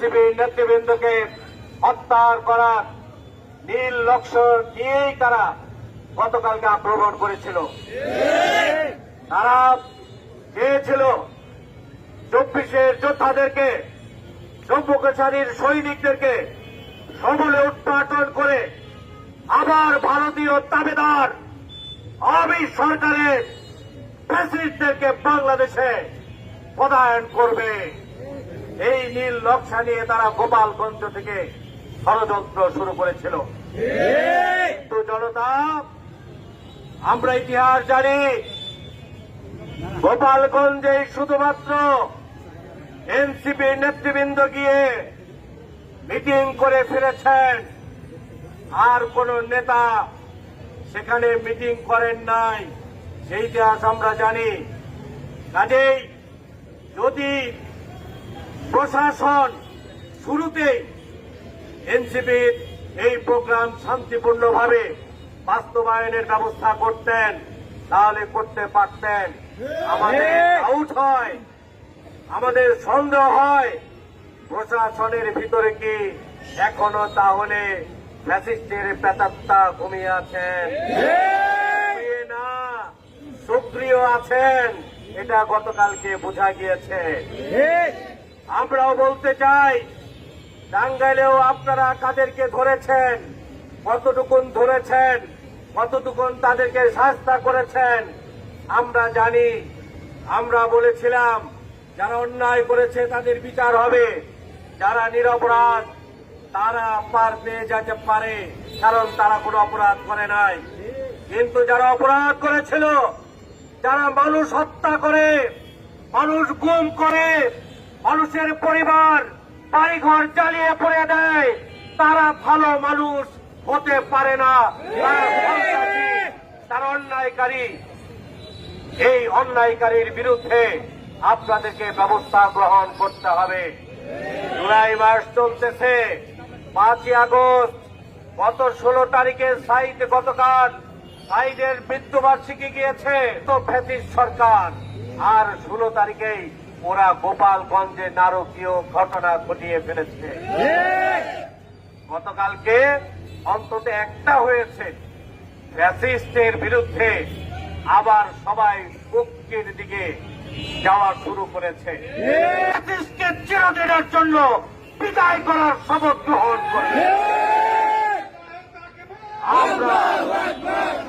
NCP নেতৃবৃন্দকে হত্যা করার নীল লক্ষ্য নিয়েই তারা গতকালকে আক্রমণ করেছিল। তারা চেয়েছিল চব্বিশের যোদ্ধাদেরকে জম্মুকাছারীর সৈনিকদেরকে সমূলে উৎপাটন করে আবার ভারতীয় দাবেদার আওয়ামী সরকারের প্রেসিডেন্টদেরকে বাংলাদেশে পদায়ন করবে। এই নীল নকশা নিয়ে তারা গোপালগঞ্জ থেকে ষড়যন্ত্র শুরু করেছিল। কিন্তু জনতা, আমরা ইতিহাস জানি, গোপালগঞ্জে শুধুমাত্র এনসিপি নেতৃবৃন্দ গিয়ে মিটিং করে ফিরেছেন আর কোন নেতা সেখানে মিটিং করেন নাই। সেই ইতিহাস আমরা জানি। কাজেই যদি প্রশাসন শুরুতেই এনসিপির এই প্রোগ্রাম শান্তিপূর্ণভাবে বাস্তবায়নের ব্যবস্থা করতেন, তাহলে করতে পারতেন। আমাদের আউট হয়, আমাদের সন্দেহ হয়। প্রশাসনের ভিতরে কি এখনও তাহলে ফ্যাসিস্টের প্রেতাত্মা ঘুমিয়ে আছেন? না, সক্রিয় আছেন, এটা গতকালকে বোঝা গিয়েছে। আমরাও বলতে চাই, টাঙ্গাইলেও আপনারা কাদেরকে ধরেছেন, কতটুকুন ধরেছেন, কতটুকুন তাদেরকে শাস্তা করেছেন, আমরা জানি, আমরা বলেছিলাম, যারা অন্যায় করেছে তাদের বিচার হবে, যারা নিরপরাধ, তারা পার পেয়ে যেতে পারে, কারণ তারা কোনো অপরাধ করে নাই। কিন্তু যারা অপরাধ করেছিল, যারা মানুষ হত্যা করে, মানুষ গুম করে মানুষের পরিবার বাড়িঘর জ্বালিয়ে পড়ে দেয়, তারা ভালো মানুষ হতে পারে না। তারা অন্যায়কারী। এই অন্যায়কারীর বিরুদ্ধে আপনাদেরকে ব্যবস্থা গ্রহণ করতে হবে। জুলাই মাস চলতেছে, পাঁচই আগস্ট, গত ষোলো তারিখে সাইড গতকাল সাইডের মৃত্যুবার্ষিকী গিয়েছে। তো ফ্যাসিস সরকার, আর ষোলো তারিখেই ওরা গোপালগঞ্জে নারকীয় ঘটনা ঘটিয়ে ফেলেছে। গতকালকে অন্তত একটা হয়েছে। ফ্যাসিস্টের বিরুদ্ধে আবার সবাই মুক্তির দিকে যাওয়া শুরু করেছে। চিরদিনের জন্য বিদায় করার শপথ গ্রহণ করে আমরা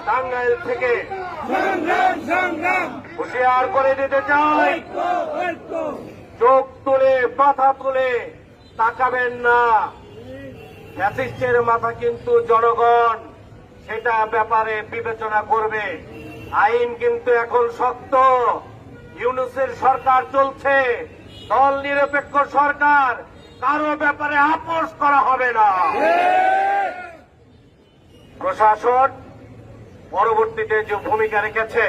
টাঙ্গাইল থেকে হুঁশিয়ার করে দিতে চাই। চোখ তুলে, মাথা তুলে তাকাবেন না। ফ্যাসিস্টের মাথা কিন্তু জনগণ, সেটা ব্যাপারে বিবেচনা করবে। আইন কিন্তু এখন শক্ত। ইউনুসের সরকার চলছে। দল নিরপেক্ষ সরকার, কারও ব্যাপারে আপোষ করা হবে না। প্রশাসন পরবর্তীতে যে ভূমিকা রেখেছে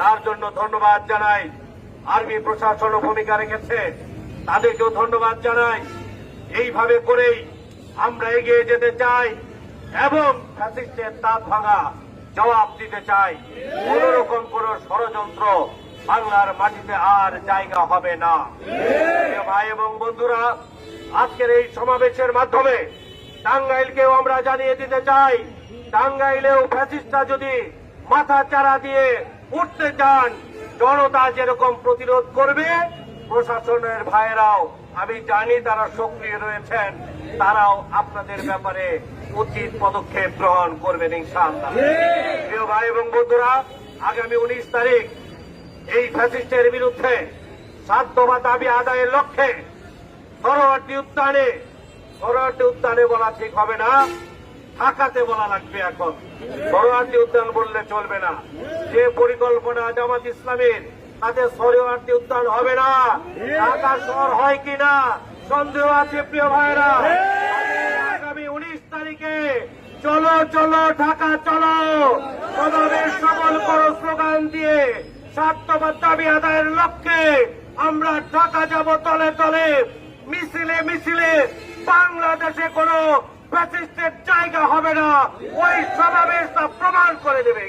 তার জন্য ধন্যবাদ জানাই। আর্মি প্রশাসনও ভূমিকা রেখেছে। তাদেরকেও ধন্যবাদ জানাই। এইভাবে করেই আমরা এগিয়ে যেতে চাই এবং ফ্যাসিস্টের দাঁত ভাঙা জবাব দিতে চাই। কোন রকম কোন ষড়যন্ত্র বাংলার মাটিতে আর জায়গা হবে না। ভাই এবং বন্ধুরা, আজকের এই সমাবেশের মাধ্যমে টাঙ্গাইলকেও আমরা জানিয়ে দিতে চাই, টাঙ্গাইলেও ফ্যাসিস্টরা যদি মাথা চারা দিয়ে উঠতে চান জনতা যেরকম প্রতিরোধ করবে প্রশাসনের ভাইয়েরাও আমি জানি তারা সক্রিয় রয়েছেন তারাও আপনাদের ব্যাপারে উচিত পদক্ষেপ গ্রহণ করবেন ইনশাআল্লাহ। প্রিয় ভাই এবং বন্ধুরা আগামী উনিশ তারিখ এই ফ্যাসিস্টের বিরুদ্ধে সাধ্য বা দাবি আদায়ের লক্ষ্যে সরোয়ার্দী উদ্যানে সরোয়ার্দী উদ্যানে বলা ঠিক হবে না। ঢাকাতে বলা লাগবে এখন। সরোয়ার্দী উদ্যান বললে চলবে না। যে পরিকল্পনা জামাত ইসলামের, তাতে সরোয়ার্দী উদ্যান হবে না। ঢাকা শহর হয় কিনা সন্দেহ আছে, প্রিয় ভাইরা আগামী উনিশ তারিখে চলো চলো, ঢাকা, চলো। সমাবেশ সবল করো স্লোগান দিয়ে। স্বার্থবাদ দাবি আদায়ের লক্ষ্যে আমরা ঢাকা যাব তলে তলে। মিছিলে মিছিলে বাংলাদেশে কোনো ফ্যাসিস্টের জায়গা হবে না। ওই সমাবেশটা প্রমাণ করে দেবে